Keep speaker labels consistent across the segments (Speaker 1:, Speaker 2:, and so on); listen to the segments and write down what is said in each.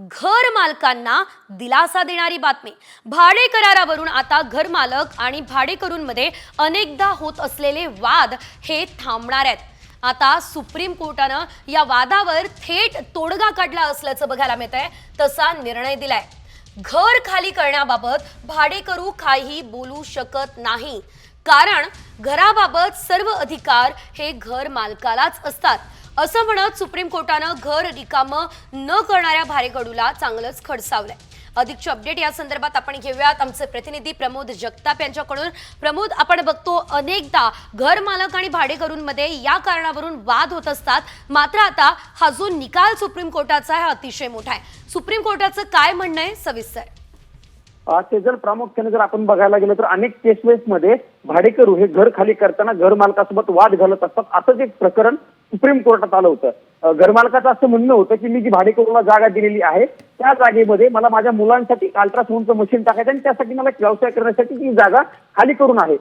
Speaker 1: घर मालकांना दिलासा देणारी बातमी. भाडे करारावरून आता घर मालक आणि भाडेकरूंमध्ये अनेकदा होत असलेले वाद हे थांबणार आहेत. आता सुप्रीम कोर्टानं या वादावर थेट तोडगा काढला असल्याचं बघायला मिळत आहे तसा निर्णय दिलाय. घर खाली करण्याबाबत भाडेकरू काही बोलू शकत नाही. कारण घराबाबत सर्व अधिकार हे घर मालकालाच असतात. असं म्हणत सुप्रीम कोर्टानं घर रिकामं न करणाऱ्या भारेगडूला चांगलंच खडसावलंय. अधिकची अपडेट या संदर्भात आपण घेऊयात. आमचे प्रतिनिधी प्रमोद जगताप यांच्याकडून. प्रमोद आपण बघतो अनेकदा घर मालक आणि भाडेकरूंमध्ये या कारणावरून वाद होत असतात. मात्र आता हा जो निकाल सुप्रीम कोर्टाचा आहे हा अतिशय मोठा आहे. सुप्रीम कोर्टाचं काय म्हणणं आहे? सविस्तर.
Speaker 2: ते जर प्रामुख्याने जर आपण बघायला गेलं तर अनेक केसेस मध्ये भाडेकरू हे घर खाली करताना घर मालकासोबत वाद घालत असतात. असंच एक प्रकरण सुप्रीम कोर्टात आलं होतं. घरमालकाचं असं म्हणणं होतं की मी जी भाडेकरूला जागा दिलेली आहे त्या जागेमध्ये मला माझ्या मुलांसाठी अल्ट्रासाऊंडचं मशीन टाकायचं आणि त्यासाठी मला एक व्यवसाय करण्यासाठी ती जागा खाली करून आहे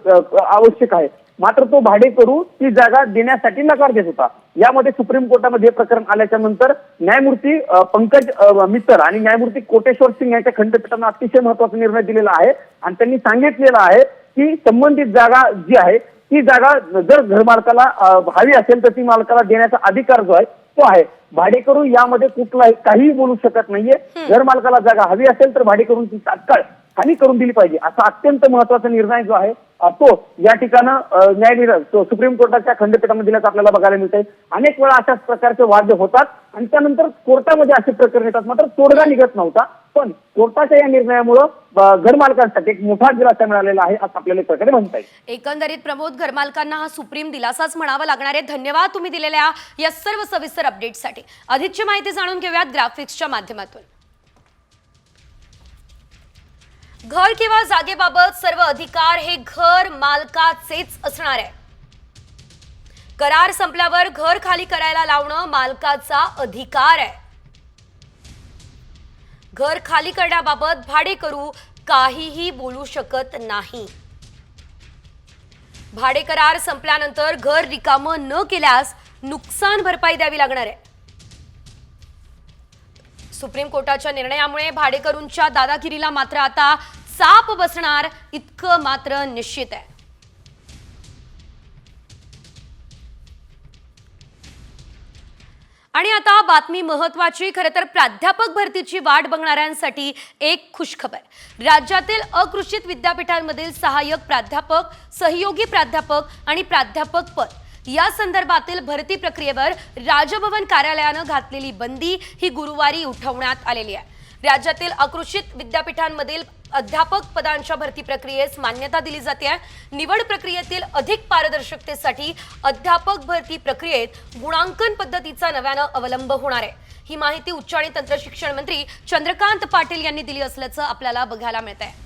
Speaker 2: आवश्यक आहे. मात्र तो भाडेकरू ती जागा देण्यासाठी नकार देत होता. यामध्ये सुप्रीम कोर्टामध्ये हे प्रकरण आल्याच्यानंतर न्यायमूर्ती पंकज अ, मित्तर आणि न्यायमूर्ती कोटेश्वर सिंग यांच्या खंडपीठानं अतिशय महत्त्वाचा निर्णय दिलेला आहे. आणि त्यांनी सांगितलेलं आहे की संबंधित जागा जी आहे ती जागा जर घरमालकाला हवी असेल तर ती मालकाला देण्याचा अधिकार जो आहे तो आहे. भाडेकरू यामध्ये कुठलाही काहीही बोलू शकत नाहीये. घर मालकाला जागा हवी असेल तर भाडेकरून ती तात्काळ खाली करून दिली पाहिजे. असा अत्यंत महत्त्वाचा निर्णय जो आहे तो या ठिकाणं तो सुप्रीम कोर्टाच्या खंडपीठामध्ये दिल्याचं आपल्याला बघायला मिळतंय. अनेक वेळा अशाच प्रकारचे वाद होतात आणि त्यानंतर कोर्टामध्ये असे प्रकरण येतात. मात्र तोडगा निघत नव्हता. पण कोर्टाच्या या निर्णयामुळं घरमालकांसाठी एक मोठा दिलासा मिळालेला आहे असं आपल्याला प्रकारे म्हणता येईल.
Speaker 1: एकंदरीत प्रमोद घरमालकांना हा सुप्रीम दिलासाच म्हणावा लागणार आहे. धन्यवाद तुम्ही दिलेल्या या सर्व सविस्तर अपडेटसाठी अधिकची माहिती जाणून घेऊयात ग्राफिक्सच्या माध्यमातून. घर किंवा जागेबाबत सर्व अधिकार हे घर मालकाचेच असणार आहे. करार संपल्यावर घर खाली करायला लावणं मालकाचा अधिकार आहे. घर खाली करण्याबाबत भाडेकरू काहीही बोलू शकत नाही. भाडे करार संपल्यानंतर घर रिकामं न केल्यास नुकसान भरपाई द्यावी लागणार आहे. सुप्रीम कोर्टाच्या निर्णयामुळे भाडेकरूंच्या दादागिरीला मात्र आता चाप बसणार इतकं मात्र निश्चित आहे. आणि आता बातमी महत्वाची खरं तर प्राध्यापक भरतीची वाट बघणाऱ्यांसाठी एक खुशखबर. राज्यातील अकृषित विद्यापीठांमधील सहाय्यक प्राध्यापक सहयोगी प्राध्यापक आणि प्राध्यापक पद. या संदर्भातील भरती प्रक्रियेवर राजभवन कार्यालयानं घातलेली बंदी ही गुरुवारी उठवण्यात आलेली आहे. राज्यातील अकृषित विद्यापीठांमधील अध्यापक पदांच्या भरती प्रक्रियेस मान्यता दिली जाते. आहे निवड प्रक्रियेतील अधिक पारदर्शकतेसाठी अध्यापक भरती प्रक्रियेत गुणांकन पद्धतीचा नव्यानं अवलंब होणार आहे. ही माहिती उच्च आणि तंत्रशिक्षण मंत्री चंद्रकांत पाटील यांनी दिली असल्याचं आपल्याला बघायला मिळत आहे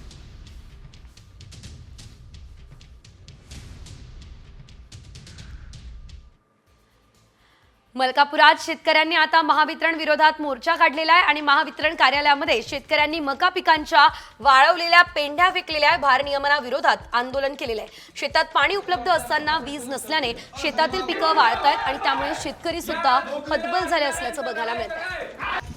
Speaker 1: मलकापुरात शेतकऱ्यांनी आता महावितरण विरोधात मोर्चा काढलेला आहे आणि महावितरण कार्यालयामध्ये शेतकऱ्यांनी मका पिकांच्या वाळवलेल्या पेंढ्या फेकलेल्या भारनियमनाविरोधात आंदोलन केलेलं आहे. शेतात पाणी उपलब्ध असताना वीज नसल्याने शेतातील पिकं वाळत आहेत आणि त्यामुळे शेतकरी सुद्धा हतबल झाले असल्याचं बघायला मिळत आहे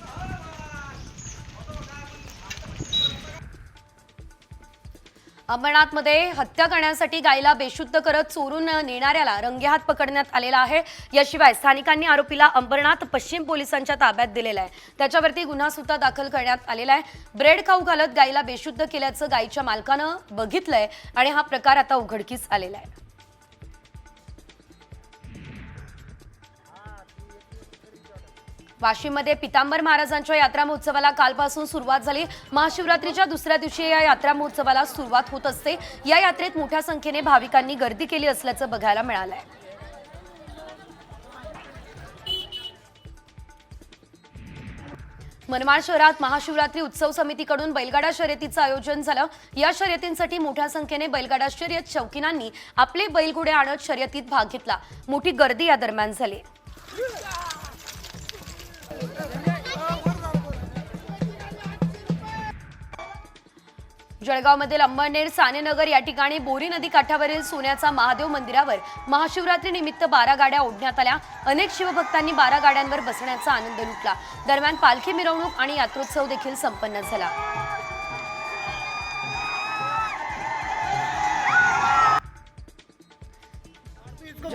Speaker 1: अंबरनाथमध्ये हत्या करण्यासाठी गायीला बेशुद्ध करत चोरून नेणाऱ्याला रंगेहात पकडण्यात आलेला आहे. याशिवाय स्थानिकांनी आरोपीला अंबरनाथ पश्चिम पोलिसांच्या ताब्यात दिलेला आहे. त्याच्यावरती गुन्हा सुद्धा दाखल करण्यात आलेला आहे. ब्रेड खाऊ घालत गायीला बेशुद्ध केल्याचं गायीच्या मालकानं बघितलंय आणि हा प्रकार आता उघडकीस आलेला आहे. वाशिममध्ये पितांबर महाराजांच्या यात्रा महोत्सवाला कालपासून सुरुवात झाली. महाशिवरात्रीच्या दुसऱ्या दिवशी या यात्रा महोत्सवाला सुरुवात होत असते. या यात्रेत मोठ्या संख्येने भाविकांनी गर्दी केली असल्याचं बघायला मिळालंय. मनमाड शहरात महाशिवरात्री उत्सव समितीकडून बैलगाडा शर्यतीचं आयोजन झालं. या शर्यतींसाठी मोठ्या संख्येने बैलगाडा शर्यत शौकीनांनी आपले बैलघोडे आणत शर्यतीत भाग घेतला. मोठी गर्दी या दरम्यान झाली. जळगावमधील अंबळनेर सानेनगर या ठिकाणी बोरी नदी काठावरील सोन्याचा महादेव मंदिरावर महाशिवरात्री निमित्त बारा गाड्या ओढण्यात आल्या. अनेक शिवभक्तांनी बारा गाड्यांवर बसण्याचा आनंद लुटला. दरम्यान पालखी मिरवणूक आणि यात्रोत्सव देखील संपन्न झाला.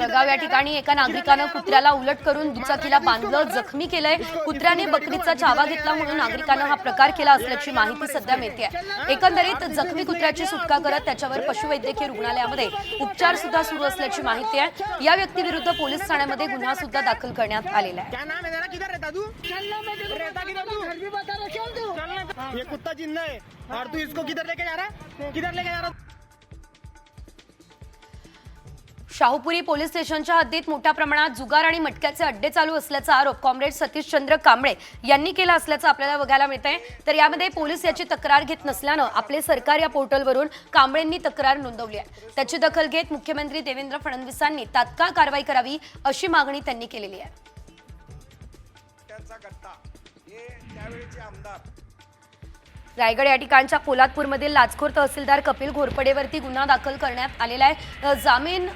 Speaker 1: जळगाव या ठिकाणी एका नागरिकानं कुत्र्याला उलट करून दुचाकीला बांधलं जखमी केलंय. कुत्र्याने बकरीचा चावा घेतला म्हणून नागरिकानं हा प्रकार केला असल्याची माहिती सध्या मिळते एकंदरीत जखमी कुत्र्याची सुटका करत त्याच्यावर पशुवैद्यकीय रुग्णालयामध्ये उपचार सुद्धा सुरू असल्याची माहिती आहे. या व्यक्तीविरुद्ध पोलीस ठाण्यामध्ये गुन्हा सुद्धा दाखल करण्यात आलेला आहे.
Speaker 3: ये कुत्ता जिंदा है। और तू इसको किधर लेके जा रहा किधर लेके जा रहा
Speaker 1: शाहूपुरी पोलीस स्टेशनच्या हद्दीत मोठ्या प्रमाणात जुगार आणि मटक्याचे अड्डे चालू असल्याचा आरोप कॉम्रेड सतीशचंद्र कांबळे यांनी केला असल्याचं आपल्याला बघायला मिळत आहे तर यामध्ये पोलीस याची तक्रार घेत नसल्यानं आपले सरकार या पोर्टलवरून कांबळेंनी तक्रार नोंदवली आहे. त्याची दखल घेत मुख्यमंत्री देवेंद्र फडणवीसांनी तात्काळ कारवाई करावी अशी मागणी त्यांनी केलेली आहे. रायगड या ठिकाणच्या पोलादपूरमधील लाचखोर तहसीलदार कपिल घोरपडेवरती गुन्हा दाखल करण्यात आलेला आहे. जामीन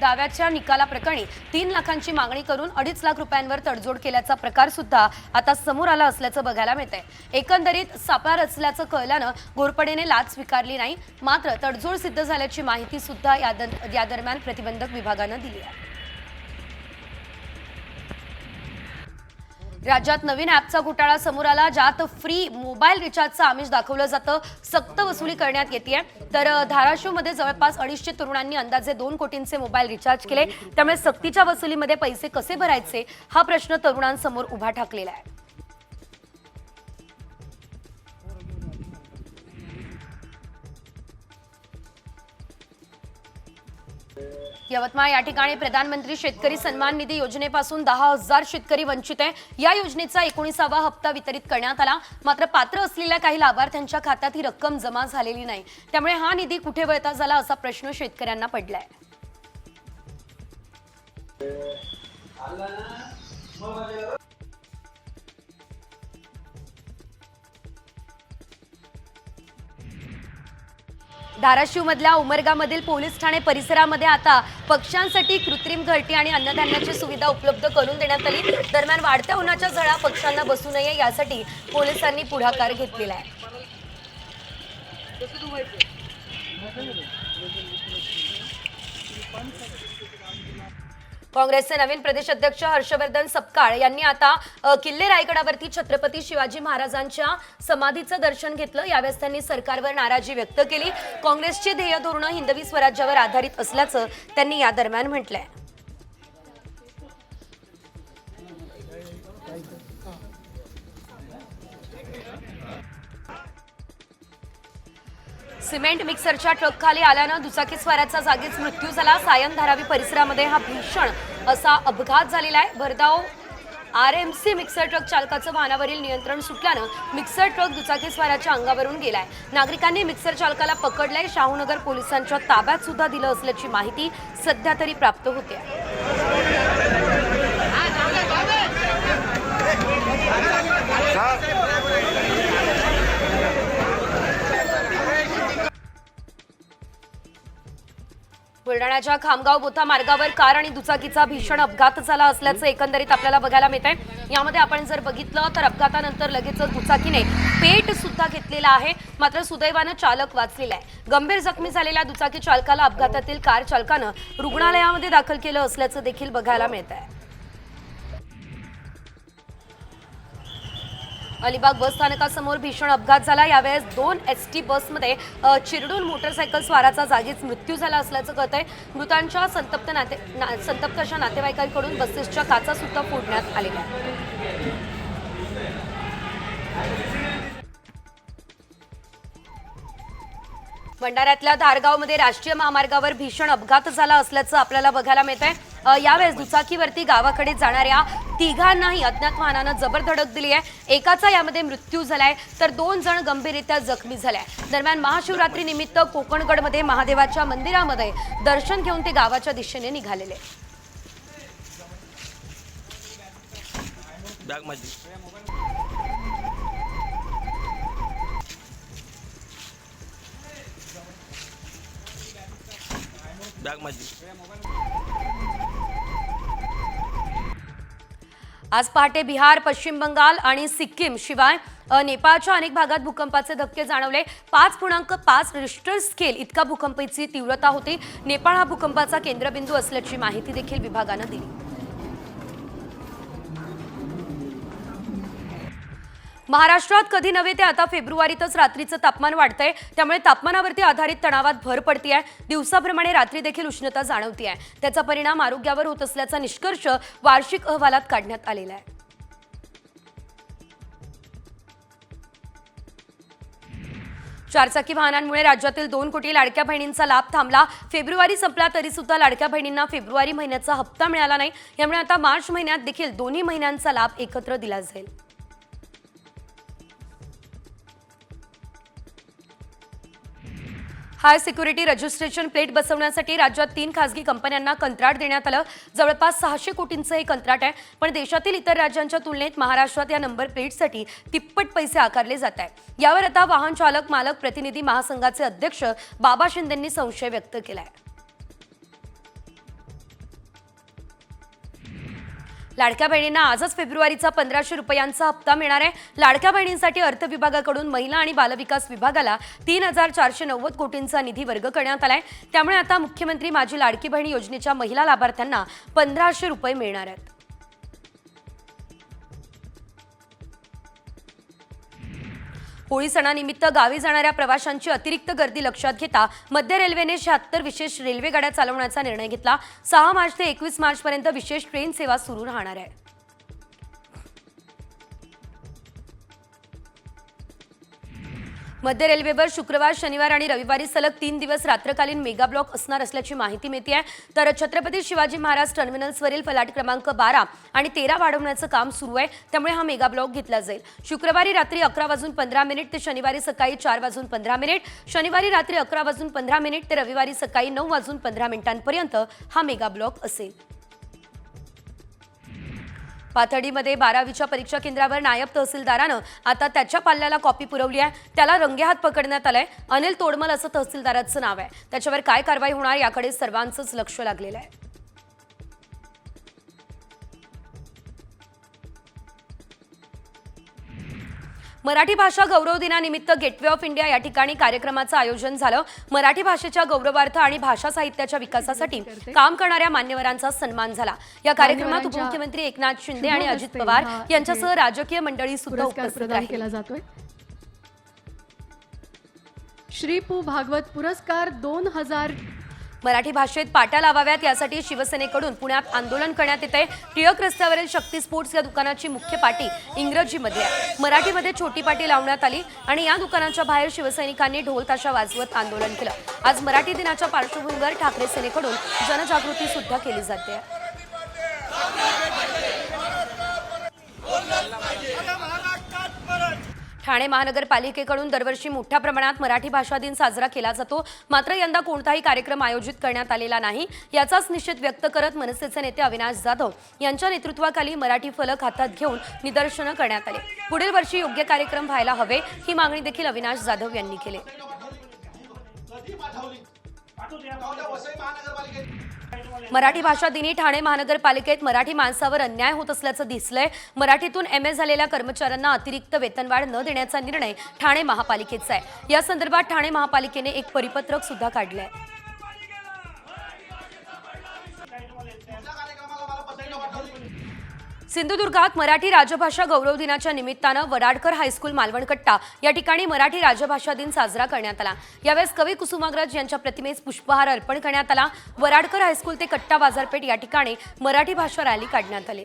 Speaker 1: दाव्याच्या निकालाप्रकरणी तीन लाखांची मागणी करून अडीच लाख रुपयांवर तडजोड केल्याचा प्रकार सुद्धा आता समोर आला असल्याचं बघायला मिळतंय. एकंदरीत सापळा रचल्याचं कळल्यानं घोरपडेने लाच स्वीकारली नाही मात्र तडजोड सिद्ध झाल्याची माहिती सुद्धा या दरम्यान प्रतिबंधक विभागानं दिली आहे. राज्यात नवीन ॲपचा घोटाळा समोर आला ज्यात फ्री मोबाईल रिचार्जचं आमिष दाखवलं जातं. सक्त वसुली करण्यात येते तर धाराशिवमध्ये जवळपास अडीचशे तरुणांनी अंदाजे दोन कोटींचे मोबाईल रिचार्ज केले. त्यामुळे सक्तीच्या वसुलीमध्ये पैसे कसे भरायचे? हा प्रश्न तरुणांसमोर उभा ठाकलेला आहे. यवतमाळ या ठिकाणी प्रधानमंत्री शेतकरी सन्मान निधी योजनेपासून दहा हजार शेतकरी वंचित आहे. या योजनेचा एकोणीसावा हप्ता वितरित करण्यात आला. मात्र पात्र असलेल्या काही लाभार्थ्यांच्या खात्यात ही रक्कम जमा झालेली नाही. त्यामुळे हा निधी कुठे वळता झाला असा प्रश्न शेतकऱ्यांना पडलाय. धाराशिवमधल्या उमरगामधील पोलीस ठाणे परिसरामध्ये आता पक्ष्यांसाठी कृत्रिम घरटी आणि अन्नधान्याची सुविधा उपलब्ध करून देण्यात आली. दरम्यान वाढत्या उन्हाच्या झळा पक्ष्यांना बसू नये यासाठी पोलिसांनी पुढाकार घेतलेला आहे. काँग्रेसचे नवीन प्रदेश अध्यक्ष हर्षवर्धन सपकाळ यांनी आता किल्ले रायगडावरती छत्रपती शिवाजी महाराजांच्या समाधीचं दर्शन घेतलं. यावेळेस त्यांनी सरकारवर नाराजी व्यक्त केली. काँग्रेसची ध्येय धोरणं हिंदवी स्वराज्यावर आधारित असल्याचं त्यांनी या दरम्यान म्हटलंय. सिमेंट मिक्सरच्या ट्रकखाली आल्यानं दुचाकीस्वाराचा जागीच मृत्यू झाला. सायन धारावी परिसरामध्ये हा भीषण असा अपघात झालेला आहे. भरधाव R M C mixer truck चालकाचं वाहनावरील नियंत्रण सुटल्यानं मिक्सर ट्रक दुचाकीस्वाराच्या अंगावरून गेलाय. नागरिकांनी मिक्सर चालकाला पकडलंय. शाहूनगर पोलिसांच्या ताब्यात सुद्धा दिलं असल्याची माहिती सध्या तरी प्राप्त होते. बुलढाण्याच्या खामगाव बोथा मार्गावर कार आणि दुचाकीचा भीषण अपघात झाला असल्याचं एकंदरीत आपल्याला बघायला मिळत आहे यामध्ये आपण जर बघितलं तर अपघातानंतर लगेचच दुचाकीने पेट सुद्धा घेतलेला आहे. मात्र सुदैवानं चालक वाचलेला आहे. गंभीर जखमी झालेल्या दुचाकी चालकाला अपघातातील कार चालकानं रुग्णालयामध्ये दाखल केलं असल्याचं देखील बघायला मिळत आहे अलिबाग बस स्थानकासमोर भीषण अपघात झाला. यावेळेस दोन एस टी बसमध्ये चिरडून मोटरसायकल स्वाराचा जागीच मृत्यू झाला असल्याचं कळतंय. मृतांच्या संतप्त नाते ना, संतप्त अशा नातेवाईकांकडून बसेसच्या काचा सुद्धा फोडण्यात आलेल्या भंडाऱ्यातल्या धारगावमध्ये राष्ट्रीय महामार्गावर भीषण अपघात झाला असल्याचं आपल्याला बघायला मिळत आहे यावेळेस दुचाकीवरती गावाकडे जाणाऱ्या तिघांनाही अज्ञात वाहनानं जबर धडक दिली आहे. एकाचा यामध्ये मृत्यू झालाय. तर दोन जण गंभीररित्या जखमी झालाय दरम्यान महाशिवरात्री निमित्त कोकणगडमध्ये महादेवाच्या मंदिरामध्ये दर्शन घेऊन ते गावाच्या दिशेने निघालेले.
Speaker 4: बॅग माझी
Speaker 1: आज पहाटे बिहार पश्चिम बंगाल आणि सिक्कीम शिवाय नेपाळच्या अनेक भागात भूकंपाचे धक्के जाणवले. पाच पूर्णांक पाच रिस्टर स्केल इतका भूकंपाची तीव्रता होती. नेपाळ हा भूकंपाचा केंद्रबिंदू असल्याची माहिती देखील विभागानं दिली. महाराष्ट्रात कधी नव्हे ते आता फेब्रुवारीतच रात्रीचं तापमान वाढतंय. त्यामुळे तापमानावरती आधारित तणावात भर पडतीये. दिवसाप्रमाणे रात्री देखील उष्णता जाणवतीये. त्याचा परिणाम आरोग्यावर होत असल्याचा निष्कर्ष वार्षिक अहवालात काढण्यात आलेला आहे. चारचाकी वाहनांमुळे राज्यातील दोन कोटी लाडक्या बहिणींचा लाभ थांबला. फेब्रुवारी संपला तरी सुद्धा लाडक्या बहिणींना फेब्रुवारी महिन्याचा हप्ता मिळाला नाही. यामुळे आता मार्च महिन्यात देखील दोन्ही महिन्यांचा लाभ एकत्र दिला जाईल. हाय सिक्युरिटी रजिस्ट्रेशन प्लेट बसवण्यासाठी राज्यात तीन खासगी कंपन्यांना कंत्राट देण्यात आलं. जवळपास सहाशे कोटींचं हे कंत्राट आहे. पण देशातील इतर राज्यांच्या तुलनेत महाराष्ट्रात या नंबर प्लेटसाठी तिप्पट पैसे आकारले जात आहे यावर आता वाहन चालक मालक प्रतिनिधी महासंघाचे अध्यक्ष बाबा शिंदेंनी संशय व्यक्त केला आहे लाडक्या बहिणींना आजच फेब्रुवारीचा पंधराशे रुपयांचा हप्ता मिळणार आहे. लाडक्या बहिणींसाठी अर्थ विभागाकडून महिला आणि बालविकास विभागाला तीन हजार चारशे नव्वद कोटींचा निधी वर्ग करण्यात आलाय. त्यामुळे आता मुख्यमंत्री माझी लाडकी बहिणी योजनेच्या महिला लाभार्थ्यांना पंधराशे रुपये मिळणार आहेत. होळी सणानिमित्त गावी जाणाऱ्या प्रवाशांची अतिरिक्त गर्दी लक्षात घेता मध्य रेल्वेने शहात्तर विशेष रेल्वे गाड्या चालवण्याचा निर्णय घेतला. सहा मार्च ते एकवीस मार्चपर्यंत विशेष ट्रेन सेवा सुरू राहणार आहे. मध्य रेल्वेवर शुक्रवार शनिवार आणि रविवारी सलग तीन दिवस रात्रकालीन मेगा ब्लॉक असणार असल्याची माहिती मिळते आहे तर छत्रपती शिवाजी महाराज टर्मिनल्सवरील फलाट क्रमांक बारा आणि तेरा वाढवण्याचं काम सुरू आहे. त्यामुळे हा मेगा ब्लॉक घेतला जाईल. शुक्रवारी रात्री अकरा वाजून पंधरा मिनिट ते शनिवारी सकाळी चार वाजून पंधरा मिनिट. शनिवारी रात्री अकरा वाजून पंधरा मिनिट ते रविवारी सकाळी नऊ वाजून पंधरा मिनिटांपर्यंत हा मेगा ब्लॉक असेल. पाथर्डीमध्ये बारावीच्या परीक्षा केंद्रावर नायब तहसीलदारानं आता त्याच्या पाल्याला कॉपी पुरवली आहे. त्याला रंगेहात पकडण्यात आलंय. अनिल तोडमल असं तहसीलदाराचं नाव आहे. त्याच्यावर काय कारवाई होणार याकडे सर्वांचंच लक्ष लागलेलं आहे. मराठी भाषा गौरव दिनानिमित्त गेटवे ऑफ इंडिया या ठिकाणी कार्यक्रमाचं आयोजन झालं. मराठी भाषेच्या गौरवार्थ आणि भाषा साहित्याच्या विकासासाठी काम करणाऱ्या मान्यवरांचा सन्मान झाला. या कार्यक्रमात उपमुख्यमंत्री एकनाथ शिंदे आणि अजित पवार यांच्यासह राजकीय मंडळी सुद्धा उपस्थित
Speaker 5: केला जातोय. श्री पू भागवत पुरस्कार दोन हजार
Speaker 1: मराठी भाषेत पाट्या लावाव्यात यासाठी शिवसेनेकडून पुण्यात आंदोलन करण्यात येते टिळक रस्त्यावरील शक्ती स्पोर्ट्स या दुकानाची मुख्य पाटी इंग्रजीमध्ये आहे. मराठीमध्ये छोटी पाटी लावण्यात आली आणि या दुकानाच्या बाहेर शिवसैनिकांनी ढोल ताशा वाजवत आंदोलन केलं. आज मराठी दिनाच्या पार्श्वभूमीवर ठाकरे सेनेकडून जनजागृती सुद्धा केली जाते. ठाणे महानगरपालिकेकडून दरवर्षी मोठ्या प्रमाणात मराठी भाषा दिन साजरा केला जातो. मात्र यंदा कोणताही कार्यक्रम आयोजित करण्यात आलेला नाही. याचाच निषेध व्यक्त करत मनसेचे नेते अविनाश जाधव यांच्या नेतृत्वाखाली मराठी फलक हातात घेऊन निदर्शनं करण्यात आले. पुढील वर्षी योग्य कार्यक्रम व्हायला हवे ही मागणी देखील अविनाश जाधव यांनी केली. मराठी भाषा दिनी ठाणे महानगरपालिकेत मराठी माणसावर अन्याय होत असल्याचं दिसलंय. मराठीतून एम ए झालेल्या कर्मचाऱ्यांना अतिरिक्त वेतनवाढ न देण्याचा निर्णय ठाणे महापालिकेचा आहे. या संदर्भात ठाणे महापालिकेने एक परिपत्रक सुद्धा काढलंय. सिंधुदुर्गात मराठी राजभाषा गौरव दिनाच्या निमित्तानं वराडकर हायस्कूल मालवणकट्टा या ठिकाणी मराठी राजभाषा दिन साजरा करण्यात आला. यावेळेस कवी कुसुमाग्रज यांच्या प्रतिमेस पुष्पहार अर्पण करण्यात आला. वराडकर हायस्कूल ते कट्टा बाजारपेठ या ठिकाणी मराठी भाषा रॅली काढण्यात आली.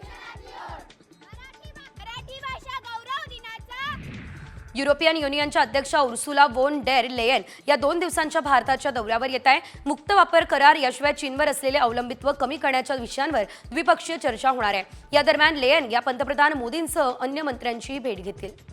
Speaker 1: युरोपियन युनियनच्या अध्यक्षा उर्सुला वोन डेर लेयन या दोन दिवसांच्या भारताच्या दौऱ्यावर येत आहे. मुक्त वापर करार याशिवाय चीनवर असलेले अवलंबित्व कमी करण्याच्या विषयांवर द्विपक्षीय चर्चा होणार आहे. या दरम्यान लेयन या पंतप्रधान मोदींसह अन्य मंत्र्यांचीही भेट घेतील.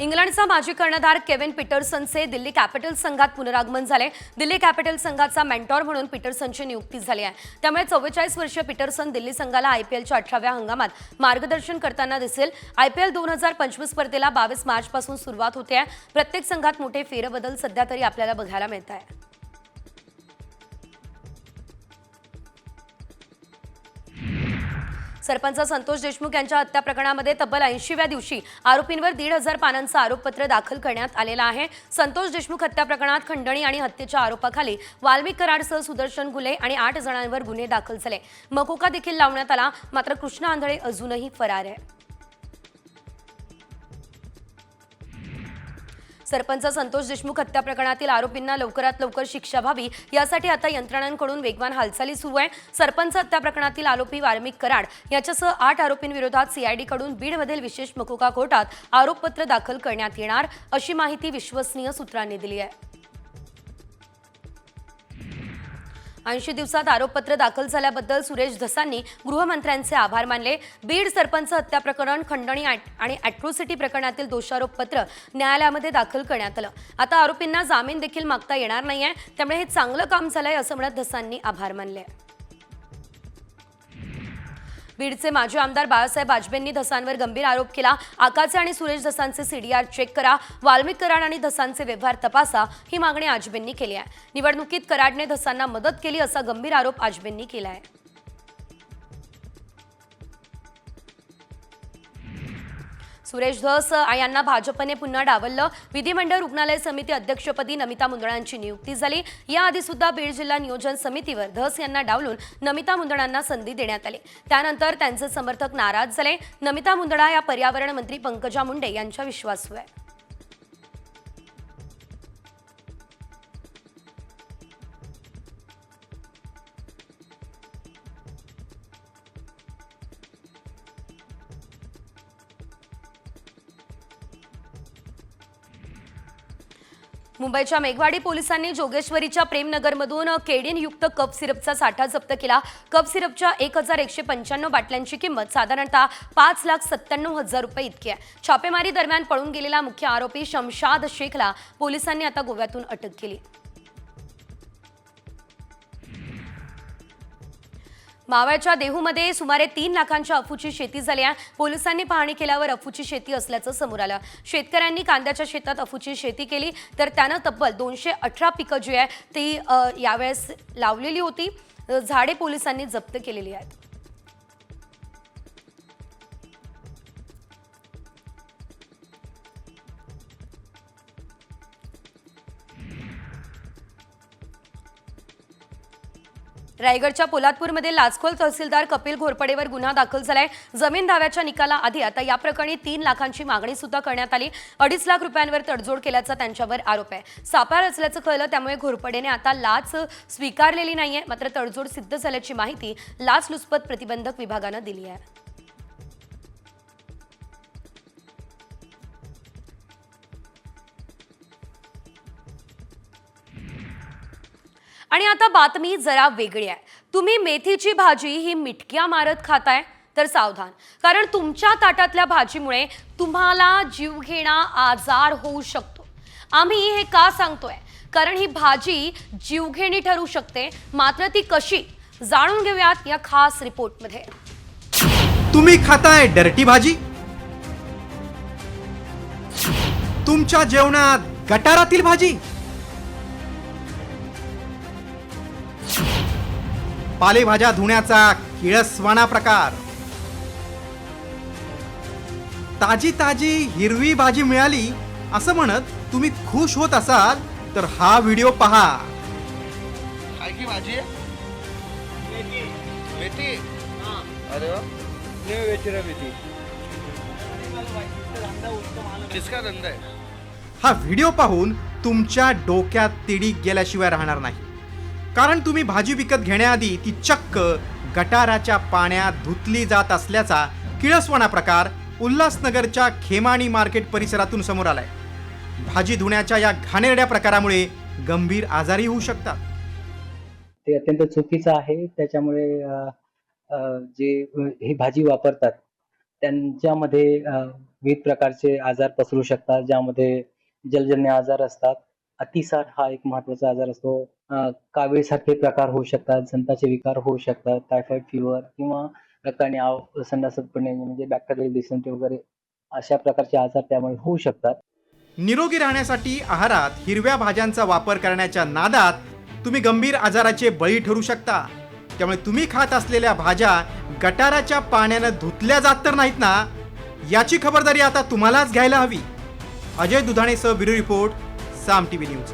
Speaker 1: इंग्लंडचा माजी कर्णधार केविन पीटरसनचे दिल्ली कॅपिटल संघात पुनरागमन झाले. दिल्ली कॅपिटल संघाचा मेंटॉर म्हणून पीटरसनची नियुक्ती झाली आहे. त्यामुळे चव्वेचाळीस वर्षीय पीटरसन दिल्ली संघाला आयपीएलच्या अठराव्या हंगामात मार्गदर्शन करताना दिसेल. आयपीएल दोन हजार पंचवीस स्पर्धेला बावीस मार्चपासून सुरुवात होते आहे. प्रत्येक संघात मोठे फेरबदल सध्या तरी आपल्याला बघायला मिळत आहे. सरपंच संतोष देशमुख यांच्या हत्या प्रकरणामध्ये तब्बल ऐंशीव्या दिवशी आरोपींवर दीड हजार पानांचं आरोपपत्र दाखल करण्यात आलेलं आहे. संतोष देशमुख हत्या प्रकरणात खंडणी आणि हत्येच्या आरोपाखाली वाल्मिक कराडसह सुदर्शन गुले आणि आठ जणांवर गुन्हे दाखल झाले. मकोका देखील लावण्यात आला मात्र कृष्ण आंधळे अजूनही फरार आहे सरपंच संतोष देशमुख हत्या प्रकरणातील आरोपींना लवकरात लवकर शिक्षा व्हावी यासाठी आता यंत्रणांकडून वेगवान हालचाली सुरू आहे सरपंच हत्या प्रकरणातील आरोपी वार्मिक कराड याच्यासह आठ आरोपींविरोधात सीआयडीकडून बीडमधील विशेष मकोका कोर्टात आरोपपत्र दाखल करण्यात येणार अशी माहिती विश्वसनीय सूत्रांनी दिली आहे. ऐंशी दिवसात आरोपपत्र दाखल झाल्याबद्दल सुरेश धसांनी गृहमंत्र्यांचे आभार मानले. बीड सरपंच हत्या प्रकरण खंडणी ॲट- आणि अॅट्रोसिटी प्रकरणातील दोषारोपपत्र न्यायालयामध्ये दाखल करण्यात आलं. आता आरोपींना जामीन देखील मागता येणार नाहीये त्यामुळे हे चांगलं काम झालंय असं म्हणत धसांनी आभार मानले. बीडचे माजी आमदार बाळासाहेब आजबेंनी धसांवर गंभीर आरोप केला. आकाचे आणि सुरेश धसांचे सीडीआर चेक करा. वाल्मिक कराड आणि धसांचे व्यवहार तपासा ही मागणी आजबेंनी केली आहे. निवडणुकीत कराडने धसांना मदत केली असा गंभीर आरोप आजबेंनी केला आहे. सुरेश धस यांना भाजपने पुन्हा डावललं. विधिमंडळ रुग्णालय समिती अध्यक्षपदी नमिता मुंदळांची नियुक्ती झाली. याआधी सुद्धा बीड जिल्हा नियोजन समितीवर धस यांना डावलून नमिता मुंदळांना संधी देण्यात आली. त्यानंतर त्यांचे समर्थक नाराज झाले. नमिता मुंदळा या पर्यावरण मंत्री पंकजा मुंडे यांच्या विश्वासू आहे मुंबईच्या मेघवाडी पोलिसांनी जोगेश्वरीच्या प्रेमनगरमधून केडीनयुक्त कप सिरपचा साठा जप्त केला. कप सिरपच्या एक हजार एकशे पंच्याण्णव बाटल्यांची किंमत साधारणतः पाच लाख सत्त्याण्णव हजार रुपये इतकी आहे. छापेमारी दरम्यान पळून गेलेला मुख्य आरोपी शमशाद शेखला पोलिसांनी आता गोव्यातून अटक केली. मावळच्या देहूमध्ये सुमारे तीन लाखांच्या अफूची शेती झाली आहे. पोलिसांनी पाहणी केल्यावर अफूची शेती असल्याचं समोर आलं. शेतकऱ्यांनी कांद्याच्या शेतात अफूची शेती केली तर त्यानं तब्बल दोनशे अठरा पिकं जी आहे ती यावेळेस लावलेली होती. झाडे पोलिसांनी जप्त केलेली आहेत. रायगडच्या पोलादपूरमध्ये लाचखोल तहसीलदार कपिल घोरपडेवर गुन्हा दाखल झालाय. जमीन दाव्याच्या निकालाआधी आता या प्रकरणी तीन लाखांची मागणी सुद्धा करण्यात आली. अडीच लाख रुपयांवर तडजोड केल्याचा त्यांच्यावर आरोप आहे. सापार असल्याचं कळलं त्यामुळे घोरपडेने आता लाच स्वीकारलेली नाहीये मात्र तडजोड सिद्ध झाल्याची माहिती लाचलुचपत प्रतिबंधक विभागानं दिली आहे. आता बातमी जरा वेगळी आहे. तुम्ही मेथीची भाजी ही मिटक्या मारत खाताय? तर सावधान. कारण तुमच्या ताटातल्या भाजीमुळे तुम्हाला जीवघेणा आजार होऊ शकतो. आम्ही हे का सांगतोय? कारण ही भाजी जीवघेणी ठरू शकते. मात्र ती कशी? जाणून घेऊयात या खास रिपोर्टमध्ये.
Speaker 4: तुम्ही खाताय डर्टी भाजी? तुमच्या जेवणात गटारातील भाजी? पालेभाज्या धुण्याचा किळसवाणा प्रकार. ताजी ताजी हिरवी भाजी मिळाली असं म्हणत तुम्ही खुश होत असाल तर हा व्हिडिओ पहा.
Speaker 6: काय की भाजी? आहे मेथी? अरे वा. किसका धंदा आहे?
Speaker 4: हा व्हिडिओ पाहून तुमच्या डोक्यात तिडी गेल्याशिवाय राहणार नाही. कारण तुम्ही भाजी विकत घेण्याआधी ती चक्क गटाराच्या पाण्यात धुतली जात असल्याचा किळसवाणा प्रकार उल्हासनगरच्या खेमाणी मार्केट परिसरातून समोर आलाय. भाजी धुण्याच्या या घाणेरड्या प्रकारामुळे गंभीर आजारी होऊ शकतात.
Speaker 7: ते अत्यंत चुकीचं आहे. त्याच्यामुळे जे ही भाजी वापरतात त्यांच्यामध्ये विविध प्रकारचे आजार पसरू शकतात ज्यामध्ये जलजन्य आजार असतात. अतिसार हा एक महत्त्वाचा आजार असतो. कावीळसारखे प्रकार होऊ शकतात संताचे विकार होऊ शकतात टायफॉइड फिवर किंवा रक्ताने आव संडासात पडणे म्हणजे बॅक्टेरियल डिसेंट्री वगैरे अशा प्रकारचे आजार त्यामुळे होऊ शकतात.
Speaker 4: निरोगी राहण्यासाठी आहारात हिरव्या भाज्यांचा वापर करण्याच्या नादात तुम्ही गंभीर आजाराचे बळी ठरू शकता. त्यामुळे तुम्ही खात असलेल्या भाज्या गटाराच्या पाण्यानं धुतल्या जात तर नाहीत ना? याची खबरदारी आता तुम्हालाच घ्यायला हवी. Ajay दुधाणेसह bureau report Saam TV news